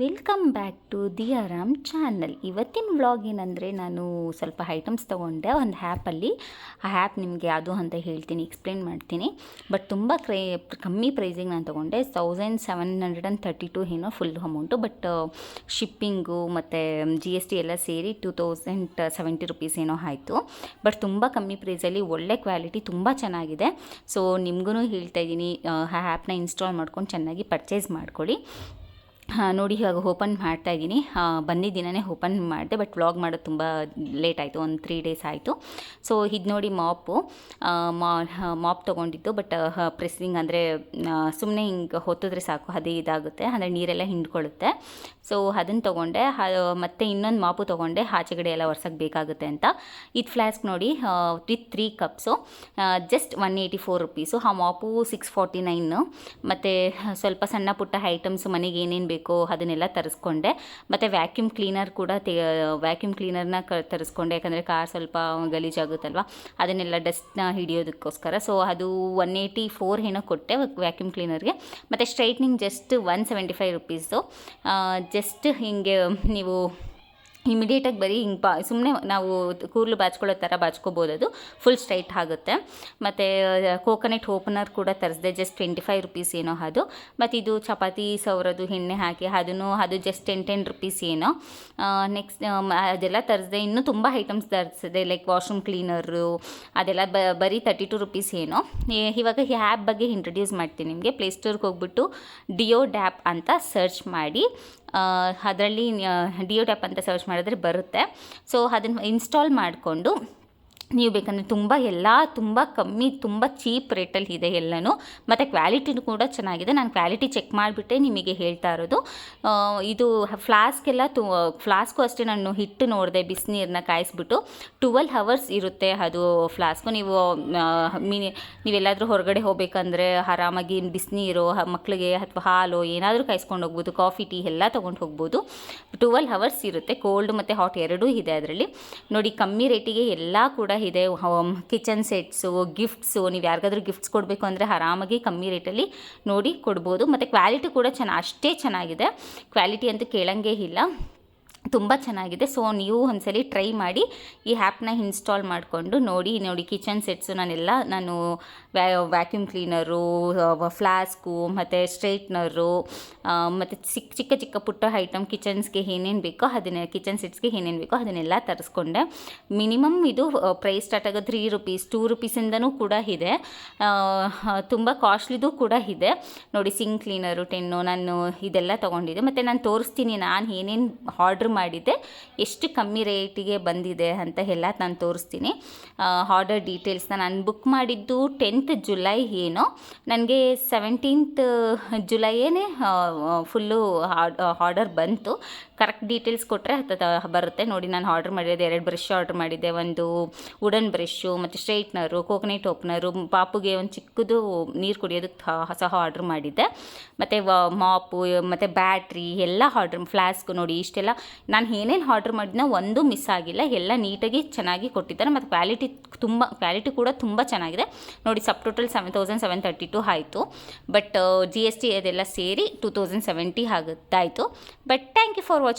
Welcome back to the Aaram channel ಇವತ್ತಿನ vlog ಏನಂದರೆ ನಾನು ಸ್ವಲ್ಪ ಐಟಮ್ಸ್ ತೊಗೊಂಡೆ ಒಂದು ಹ್ಯಾಪಲ್ಲಿ ಆ ಹ್ಯಾಪ್ ನಿಮಗೆ ಯಾವುದು ಅಂತ ಹೇಳ್ತೀನಿ ಎಕ್ಸ್ಪ್ಲೇನ್ ಮಾಡ್ತೀನಿ. ಬಟ್ ತುಂಬ ಕ್ರೇ, ಕಮ್ಮಿ ಪ್ರೈಸಿಗೆ ನಾನು ತೊಗೊಂಡೆ. Thousand seven hundred and thirty two ಏನೋ ಫುಲ್ ಅಮೌಂಟು ಬಟ್ ಶಿಪ್ಪಿಂಗು ಮತ್ತು ಜಿ ಎಸ್ ಟಿ ಎಲ್ಲ ಸೇರಿ ಟೂ ತೌಸಂಡ್ ಸೆವೆಂಟಿ ರುಪೀಸ್ ಏನೋ ಆಯಿತು. ಬಟ್ ತುಂಬ ಕಮ್ಮಿ ಪ್ರೈಸಲ್ಲಿ ಒಳ್ಳೆ ಕ್ವಾಲಿಟಿ ತುಂಬ ಚೆನ್ನಾಗಿದೆ. ಸೊ ನಿಮಗೂ ಹೇಳ್ತಾ ಇದ್ದೀನಿ ಆ ಆ್ಯಪ್ನ ಇನ್ಸ್ಟಾಲ್ ಮಾಡ್ಕೊಂಡು ಚೆನ್ನಾಗಿ ಪರ್ಚೇಸ್ ಮಾಡ್ಕೊಳ್ಳಿ. ನೋಡಿ, ಇವಾಗ ಓಪನ್ ಮಾಡ್ತಾ ಇದ್ದೀನಿ. ಬಂದಿದ್ದ ದಿನನೇ ಓಪನ್ ಮಾಡಿದೆ ಬಟ್ ವ್ಲಾಗ್ ಮಾಡೋದು ತುಂಬ ಲೇಟ್ ಆಯಿತು, ಒಂದು ತ್ರೀ ಡೇಸ್ ಆಯಿತು. ಸೊ ಇದು ನೋಡಿ ಮಾಪು ಮಾಪ್ ತೊಗೊಂಡಿದ್ದು ಬಟ್ ಪ್ರೆಸ್ಸಿಂಗ್ ಅಂದರೆ ಸುಮ್ಮನೆ ಹಿಂಗೆ ಹೊತ್ತಿದ್ರೆ ಸಾಕು, ಅದೇ ಇದಾಗುತ್ತೆ, ಅಂದರೆ ನೀರೆಲ್ಲ ಹಿಂಡ್ಕೊಳ್ಳುತ್ತೆ. ಸೊ ಅದನ್ನು ತೊಗೊಂಡೆ ಮತ್ತು ಇನ್ನೊಂದು ಮಾಪು ತೊಗೊಂಡೆ, ಆಚೆಗಡೆ ಎಲ್ಲ ಒರ್ಸೋಕ್ಕೆ ಬೇಕಾಗುತ್ತೆ ಅಂತ. ಇದು ಫ್ಲಾಸ್ಕ್ ನೋಡಿ with three cups just one eighty four rupees ಆ ಮಾಪು ಸಿಕ್ಸ್ ಫಾರ್ಟಿ ನೈನು ಮತ್ತು ಸ್ವಲ್ಪ ಸಣ್ಣ ಪುಟ್ಟ ಐಟಮ್ಸು ಮನೆಗೆ ಏನೇನು ಬೇಕೋ, ಅದನ್ನೆಲ್ಲ ತರಿಸ್ಕೊಂಡೆ. ಮತ್ತು ವ್ಯಾಕ್ಯೂಮ್ ಕ್ಲೀನರ್ ಕೂಡ ತೆ ವ್ಯಾಕ್ಯೂಮ್ ಕ್ಲೀನರ್ನ ಕ, ತರಿಸ್ಕೊಂಡೆ. ಯಾಕಂದರೆ ಕಾರ್ ಸ್ವಲ್ಪ ಗಲೀಜಾಗುತ್ತಲ್ವ ಅದನ್ನೆಲ್ಲ ಡಸ್ಟ್ನ ಹಿಡಿಯೋದಕ್ಕೋಸ್ಕರ. ಸೊ ಅದು ಒನ್ ಏಯ್ಟಿ ಫೋರ್ ಏನೋ ಕೊಟ್ಟೆ ವ್ಯಾಕ್ಯೂಮ್ ಕ್ಲೀನರ್ಗೆ ಮತ್ತು straightening just one seventy five rupees just ಹಿಂಗೆ ನೀವು ಇಮಿಡಿಯೇಟಾಗಿ ಬರೀ ಹಿಂಗೆ ಬಾ ಸುಮ್ಮನೆ ನಾವು ಕೂರ್ಲು ಬಾಚ್ಕೊಳ್ಳೋ ಥರ ಬಾಚ್ಕೋಬೋದು ಅದು. ಫುಲ್ ಸ್ಟ್ರೈಟ್ ಆಗುತ್ತೆ. ಮತ್ತು ಕೋಕೋನಟ್ ಓಪನರ್ ಕೂಡ ತರಿಸಿದೆ ಜಸ್ಟ್ ಟ್ವೆಂಟಿ ಫೈವ್ ರುಪೀಸ್ ಏನೋ ಅದು. ಮತ್ತು ಇದು ಚಪಾತಿ ಸವರದು ಎಣ್ಣೆ ಹಾಕಿ, ಅದನ್ನು, ಅದು ಜಸ್ಟ್ ಟೆನ್ ಟೆನ್ ರುಪೀಸ್ ಏನೋ. ನೆಕ್ಸ್ಟ್ ಅದೆಲ್ಲ ತರಿಸಿದೆ. ಇನ್ನೂ ತುಂಬ ಐಟಮ್ಸ್ ತರಿಸಿದೆ ಲೈಕ್ ವಾಶ್ರೂಮ್ ಕ್ಲೀನರು ಅದೆಲ್ಲ ಬರೀ ತರ್ಟಿ ಟು ರುಪೀಸ್ ಏನೋ ಇವಾಗ ಈ ಆ್ಯಪ್ ಬಗ್ಗೆ ಇಂಟ್ರೊಡ್ಯೂಸ್ ಮಾಡ್ತೀನಿ ನಿಮಗೆ. ಪ್ಲೇಸ್ಟೋರ್ಗೆ ಹೋಗ್ಬಿಟ್ಟು ಡಿಯೋ ಡ್ಯಾಪ್ ಅಂತ ಸರ್ಚ್ ಮಾಡಿ. ಅದರಲ್ಲಿ ಡಿಯೋ ಟ್ಯಾಪ್ ಅಂತ ಸರ್ಚ್ ಮಾಡಿದ್ರೆ ಬರುತ್ತೆ. ಸೊ ಅದನ್ನು ಇನ್ಸ್ಟಾಲ್ ಮಾಡಿಕೊಂಡು ನೀವು ಬೇಕಂದರೆ ತುಂಬ ಎಲ್ಲ ತುಂಬ ಕಮ್ಮಿ, ತುಂಬ ಚೀಪ್ ರೇಟಲ್ಲಿ ಇದೆ ಎಲ್ಲನೂ. ಮತ್ತು ಕ್ವಾಲಿಟಿನೂ ಕೂಡ ಚೆನ್ನಾಗಿದೆ. ನಾನು ಕ್ವಾಲಿಟಿ ಚೆಕ್ ಮಾಡಿಬಿಟ್ಟೆ, ನಿಮಗೆ ಹೇಳ್ತಾ ಇರೋದು. ಇದು ಫ್ಲಾಸ್ಕೆಲ್ಲ ತು, ಫ್ಲಾಸ್ಕು ಅಷ್ಟೇ ನಾನು ಹಿಟ್ಟು ನೋಡಿದೆ ಬಿಸಿನೀರನ್ನ ಕಾಯಿಸ್ಬಿಟ್ಟು. ಟುವೆಲ್ ಹವರ್ಸ್ ಇರುತ್ತೆ ಅದು ಫ್ಲಾಸ್ಕು. ನೀವು ಮಿನಿ, ನೀವೆಲ್ಲಾದರೂ ಹೊರಗಡೆ ಹೋಗ್ಬೇಕಂದ್ರೆ ಆರಾಮಾಗಿ ಬಿಸಿನೀರು ಮಕ್ಕಳಿಗೆ ಅಥವಾ ಹಾಲು ಏನಾದರೂ ಕಾಯಿಸ್ಕೊಂಡು ಹೋಗ್ಬೋದು, ಕಾಫಿ, ಟೀ ಎಲ್ಲ ತೊಗೊಂಡು ಹೋಗ್ಬೋದು. ಟುವೆಲ್ ಹವರ್ಸ್ ಇರುತ್ತೆ, ಕೋಲ್ಡ್ ಮತ್ತು ಹಾಟ್ ಎರಡೂ ಇದೆ ಅದರಲ್ಲಿ. ನೋಡಿ, ಕಮ್ಮಿ ರೇಟಿಗೆ ಎಲ್ಲ ಕೂಡ ಇದೆ ಕಿಚನ್ ಸೆಟ್ಸು ಗಿಫ್ಟ್ಸು ನೀವು ಯಾರಿಗಾದ್ರೂ ಗಿಫ್ಟ್ಸ್ ಕೊಡಬೇಕು ಅಂದರೆ ಆರಾಮಾಗಿ ಕಮ್ಮಿ ರೇಟಲ್ಲಿ ನೋಡಿ ಕೊಡ್ಬೋದು. ಮತ್ತು ಕ್ವಾಲಿಟಿ ಕೂಡ ಚೆನ್ನ, ಅಷ್ಟೇ ಚೆನ್ನಾಗಿದೆ. ಕ್ವಾಲಿಟಿ ಅಂತೂ ಕೇಳಂಗೇ ಇಲ್ಲ. ತುಂಬ ಚೆನ್ನಾಗಿದೆ. ಸೊ ನೀವು ಒಂದ್ಸಲಿ ಟ್ರೈ ಮಾಡಿ ಈ ಆ್ಯಪ್ನ ಇನ್ಸ್ಟಾಲ್ ಮಾಡಿಕೊಂಡು ನೋಡಿ ನೋಡಿ ಕಿಚನ್ ಸೆಟ್ಸು ನಾನೆಲ್ಲ ನಾನು ವ್ಯಾ ವ್ಯಾಕ್ಯೂಮ್ ಕ್ಲೀನರು ಫ್ಲಾಸ್ಕು ಮತ್ತು ಸ್ಟ್ರೈಟ್ನರು ಮತ್ತು ಚಿಕ್ಕ ಚಿಕ್ಕ ಚಿಕ್ಕ ಪುಟ್ಟ ಐಟಮ್ ಕಿಚನ್ಸ್ಗೆ ಏನೇನು ಬೇಕೋ ಅದನ್ನೇ ಕಿಚನ್ ಸೆಟ್ಸ್ಗೆ ಏನೇನು ಬೇಕೋ ಅದನ್ನೆಲ್ಲ ತರಿಸ್ಕೊಂಡೆ. ಮಿನಿಮಮ್ ಇದು ಪ್ರೈಸ್ ಸ್ಟಾರ್ಟ್ ಆಗೋದು ತ್ರೀ ರುಪೀಸ್ ಟೂ ರುಪೀಸಿಂದನೂ ಕೂಡ ಇದೆ. ತುಂಬ ಕಾಸ್ಟ್ಲಿದು ಕೂಡ ಇದೆ. ನೋಡಿ ಸಿಂಕ್ ಕ್ಲೀನರು ಟೆನ್ನು ನಾನು ಇದೆಲ್ಲ ತೊಗೊಂಡಿದ್ದೆ. ಮತ್ತು ನಾನು ತೋರಿಸ್ತೀನಿ, ನಾನು ಏನೇನು ಆರ್ಡ್ರ್ ಮಾಡಿದ್ದೆ. ಎಷ್ಟು ಕಮ್ಮಿ ರೇಟಿಗೆ ಬಂದಿದೆ ಅಂತ ಎಲ್ಲ ನಾನು ತೋರಿಸ್ತೀನಿ. ಆರ್ಡರ್ ಡೀಟೇಲ್ಸ್ನ ನಾನು ಬುಕ್ ಮಾಡಿದ್ದು ಟೆಂತ್ ಜುಲೈ ಏನು. ನನಗೆ ಸೆವೆಂಟೀನ್ತ್ ಜುಲೈಯೇ ಫುಲ್ಲು ಆರ್ಡರ್ ಬಂತು. ಕರೆಕ್ಟ್ ಡೀಟೇಲ್ಸ್ ಕೊಟ್ಟರೆ ಬರುತ್ತೆ. ನೋಡಿ ನಾನು ಆರ್ಡರ್ ಮಾಡಿದ್ದೆ ಎರಡು ಬ್ರಷ್ ಆರ್ಡರ್ ಮಾಡಿದ್ದೆ. ಒಂದು ವುಡನ್ ಬ್ರಷ್ಷು ಮತ್ತು ಸ್ಟ್ರೈಟ್ನರು ಕೋಕೋನೆಟ್ ಓಪ್ನರು ಪಾಪುಗೆ ಒಂದು ಚಿಕ್ಕದು ನೀರು ಕುಡಿಯೋದಕ್ಕೆ ಸಹ ಆರ್ಡ್ರ್ ಮಾಡಿದ್ದೆ. ಮತ್ತು ಮಾಪು ಮತ್ತು ಬ್ಯಾಟ್ರಿ ಎಲ್ಲ ಆರ್ಡ್ರ್ ಫ್ಲಾಸ್ಕು ನೋಡಿ ಇಷ್ಟೆಲ್ಲ ನಾನು ಏನೇನು ಆರ್ಡ್ರ್ ಮಾಡಿದ್ನೋ ಒಂದು ಮಿಸ್ ಆಗಿಲ್ಲ. ಎಲ್ಲ ನೀಟಾಗಿ ಚೆನ್ನಾಗಿ ಕೊಟ್ಟಿದ್ದಾರೆ. ಮತ್ತು ಕ್ವಾಲಿಟಿ ತುಂಬ ಕ್ವಾಲಿಟಿ ಕೂಡ ತುಂಬ ಚೆನ್ನಾಗಿದೆ. ನೋಡಿ sub total seven thousand seven thirty two ಆಯಿತು ಬಟ್ ಜಿ ಎಸ್ ಟಿ ಅದೆಲ್ಲ ಸೇರಿ two thousand seventy ಆಗುತ್ತಾಯಿತು. But thank you for watching